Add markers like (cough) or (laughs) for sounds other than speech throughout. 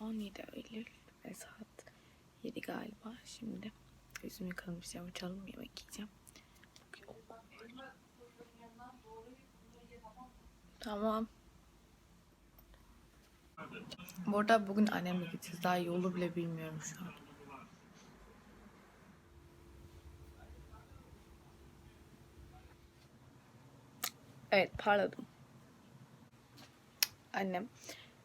17 Eylül ve saat 7 galiba. Şimdi yüzümü yıkamışacağım, açalım yemek yiyeceğim. Tamam. Bu bugün annemle gideceğiz. Daha yolu bile bilmiyorum şu an. Evet parladım. Annem.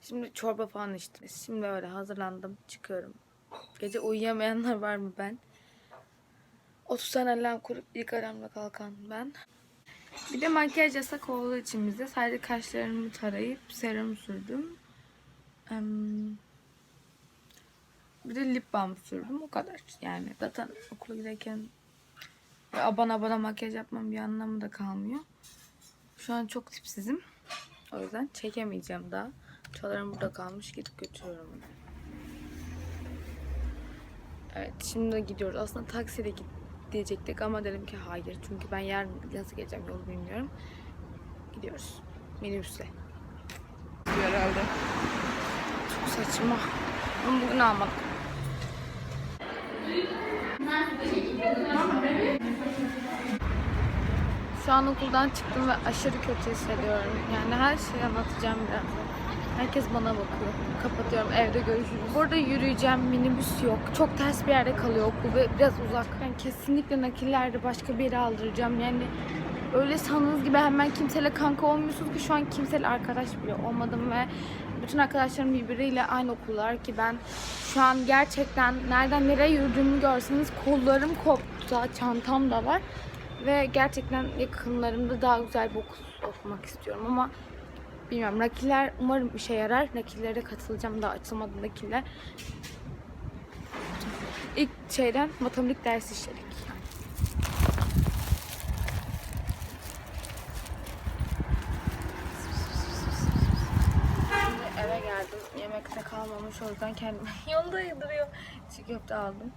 Şimdi çorba falan içtim. Şimdi öyle hazırlandım. Çıkıyorum. Gece uyuyamayanlar var mı ben? 30 tane alarm kurup ilk alarmla kalkan ben. Bir de makyaj yasak olduğu için bize sadece kaşlarımı tarayıp serum sürdüm. Bir de lip balm sürdüm. O kadar. Yani zaten okula giderken abana abana makyaj yapmam bir anlamı da kalmıyor. Şu an çok tipsizim. O yüzden çekemeyeceğim daha. Çalarım burada kalmış. Gidip götürüyorum. Evet şimdi gidiyoruz. Aslında taksiyle git diyecektik ama dedim ki hayır. Çünkü ben yarın nasıl geleceğim yolu bilmiyorum. Gidiyoruz. Minibüsle. Herhalde. Çok saçma. Bunu bugün almadım. Şu an okuldan çıktım ve aşırı kötü hissediyorum. Yani her şeyi anlatacağım birazdan. Herkes bana bakıyor. Kapatıyorum. Evde görüşürüz. Burada yürüyeceğim. Minibüs yok. Çok ters bir yerde kalıyor okul ve biraz uzak. Yani kesinlikle nakillerde başka bir yere aldıracağım. Yani öyle sandığınız gibi hemen kimseyle kanka olmuyorsunuz ki şu an kimseyle arkadaş bile olmadım ve bütün arkadaşlarım birbiriyle aynı okullar ki ben şu an gerçekten nereden nereye yürüdüğümü görseniz kollarım koptu. Çantam da var. Ve gerçekten yakınlarımda daha güzel bir okul okumak istiyorum ama bilmiyorum. Nakiller umarım işe yarar. Nakillere katılacağım. Daha açılmadı nakiller. İlk şeyden matematik dersi işledik. Şimdi eve geldim. Yemekte kalmamış o yüzden kendime (laughs) yolda yediriyor. Çiğ köfte aldım.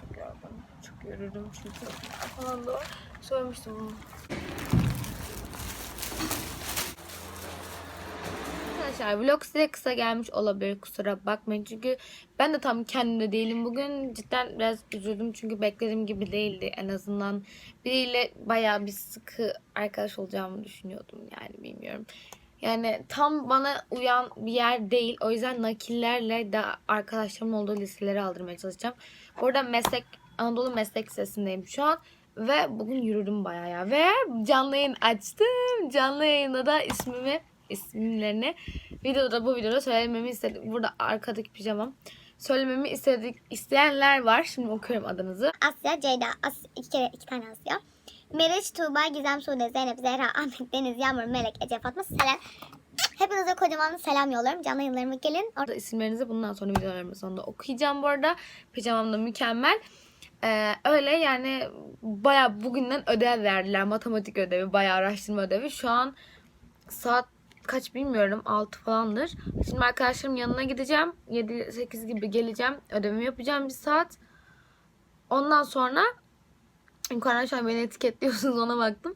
Çok yorgunum. Çok yoruldum çünkü falan da söylemiştim bunu. Arkadaşlar vlog size kısa gelmiş olabilir kusura bakmayın. Çünkü ben de tam kendimde değilim bugün. Cidden biraz üzüldüm çünkü beklediğim gibi değildi. En azından biriyle bayağı bir sıkı arkadaş olacağımı düşünüyordum yani bilmiyorum. Yani tam bana uyan bir yer değil. O yüzden nakillerle de arkadaşlarımın olduğu liselere aldırmaya çalışacağım. Bu arada meslek Anadolu Meslek Lisesi'ndeyim şu an ve bugün yürüdüm bayağı ya. Ve canlı yayın açtım. Canlı yayında da ismimi isimlerini videoda bu videoda söylememi istedim. Burada arkadaki pijamam. Söylememi istedik isteyenler var. Şimdi okuyorum adınızı. Asya, Ceyda, As iki kere iki tane Asya. Meriç, Tuğba, Gizem, Sude, Zeynep, Zehra, Ahmet, Deniz, Yağmur, Melek, Ece, Fatma, Selen. Hepinize kocaman selam yolluyorum. Canlı yayınlarıma gelin. Orada isimlerinizi bundan sonra videolarımın sonunda okuyacağım bu arada. Pijamam da mükemmel. Ee, öyle yani baya bugünden ödev verdiler. Matematik ödevi, baya araştırma ödevi. Şu an saat kaç bilmiyorum 6 falandır. Şimdi arkadaşlarım yanına gideceğim. 7-8 gibi geleceğim. Ödevimi yapacağım bir saat. Ondan sonra yukarıdan şu an beni etiketliyorsunuz ona baktım.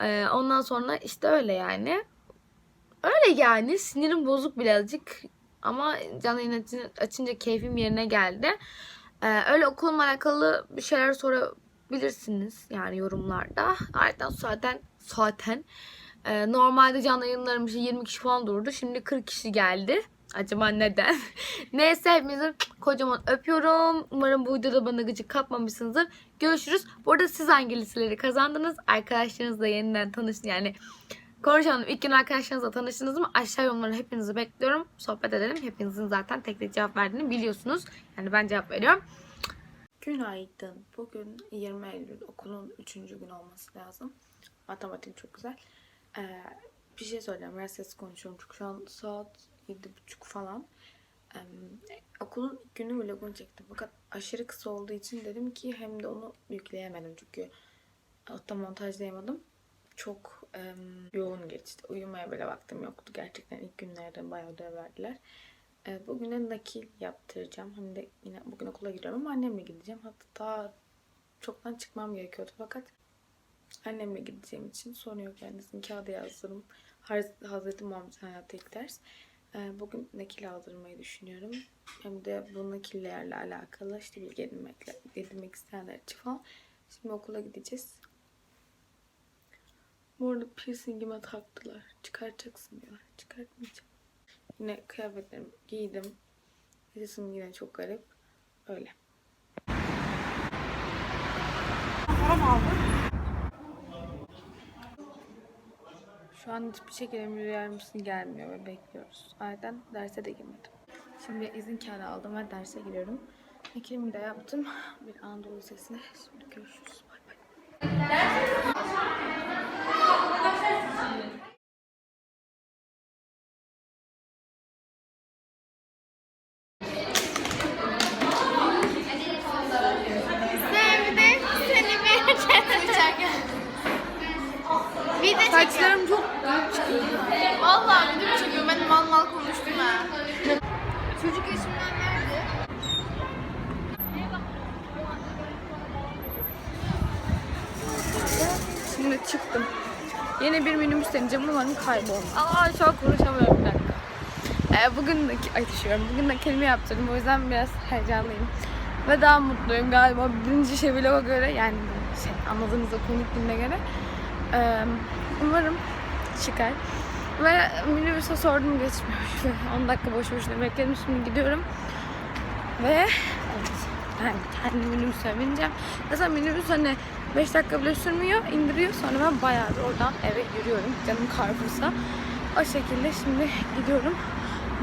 Ee, ondan sonra işte öyle yani. Öyle yani sinirim bozuk birazcık. Ama canlı yayın açın- açınca keyfim yerine geldi. Ee, öyle okulumla alakalı bir şeyler sorabilirsiniz yani yorumlarda. Ardından zaten zaten ee, normalde canlı yayınlarım işte 20 kişi falan durdu. Şimdi 40 kişi geldi. Acaba neden? (laughs) Neyse hepinizi kocaman öpüyorum. Umarım bu videoda bana gıcık kapmamışsınızdır. Görüşürüz. Bu arada siz hangi listeleri kazandınız? Arkadaşlarınızla yeniden tanışın. Yani konuşalım. İlk gün arkadaşlarınızla tanıştınız mı? Aşağı yorumlara hepinizi bekliyorum. Sohbet edelim. Hepinizin zaten tek tek cevap verdiğini biliyorsunuz. Yani ben cevap veriyorum. Günaydın. Bugün 20 Eylül okulun 3. gün olması lazım. Matematik çok güzel. Ee, bir şey söyleyeceğim. Biraz ses konuşuyorum çünkü şu an saat 7.30 falan. Ee, okulun ilk günü vlogunu çektim. Fakat aşırı kısa olduğu için dedim ki hem de onu yükleyemedim çünkü hatta montajlayamadım. Çok em, yoğun geçti. Uyumaya bile vaktim yoktu. Gerçekten ilk günlerden bayağı ödev verdiler. Ee, bugün de nakil yaptıracağım. Hem de yine bugün okula gidiyorum ama annemle gideceğim. Hatta çoktan çıkmam gerekiyordu fakat Annemle gideceğim için sorun yok yani kağıda yazdırım. Haz- Hazreti Muhammed Hayatı ilk ders. Ee, bugün nakil aldırmayı düşünüyorum. Hem de bu nakillerle alakalı işte bilgi edinmekle, edinmek isteyenler için falan. Şimdi okula gideceğiz. Bu arada piercingime taktılar. Çıkartacaksın diyorlar. Çıkartmayacağım. Yine kıyafetlerimi giydim. Sesim yine çok garip. Öyle. Şu an hiçbir şekilde müdür yardımcısı gelmiyor ve bekliyoruz. Yüzden derse de girmedim. Şimdi izin kağıdı aldım ve derse giriyorum. Ekimimi de yaptım. Bir Anadolu Lisesi'ne. Şimdi görüşürüz. Bay bay. Bir de Saçlarım çok Vallahi video çekiyor. Ben mal mal konuştum ha. Çocuk yaşımdan nerede? Şimdi çıktım. Yeni bir minibüs deneyeceğim. Umarım kaybolmaz. Aa şu an konuşamıyorum bir dakika. Ee, bugün de, ay düşüyorum. Bugün de kelime yaptırdım. O yüzden biraz heyecanlıyım. Ve daha mutluyum galiba. Birinci şey göre yani şey anladığınız o komik diline göre. Umarım çıkar. Ve minibüse sordum geçmiyor. (laughs) Şöyle 10 dakika boş boşuna bekledim. Şimdi gidiyorum. Ve yani kendi minibüse bineceğim. Mesela minibüs hani 5 dakika bile sürmüyor, indiriyor. Sonra ben bayağı bir oradan eve yürüyorum. Canım Carrefour'sa. O şekilde şimdi gidiyorum.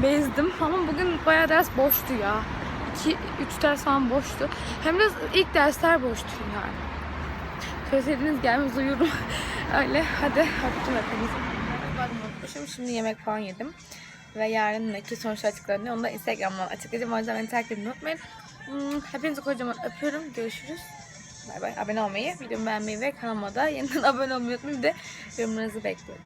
Bezdim ama bugün bayağı ders boştu ya. 2 3 ders falan boştu. Hem de ilk dersler boştu yani. Söyleseydiniz gelmez uyurum. (laughs) Öyle hadi öptüm hepinizi. Ben unutmuşum. Şimdi yemek falan yedim. Ve yarınki sonuç açıklarını onu da Instagram'dan açıklayacağım. O yüzden beni takip etmeyi unutmayın. Hmm, Hepinizi kocaman öpüyorum. Görüşürüz. Bay bay. Abone olmayı, videomu beğenmeyi ve kanalıma da yeniden (laughs) abone olmayı unutmayın. Bir de yorumlarınızı bekliyorum.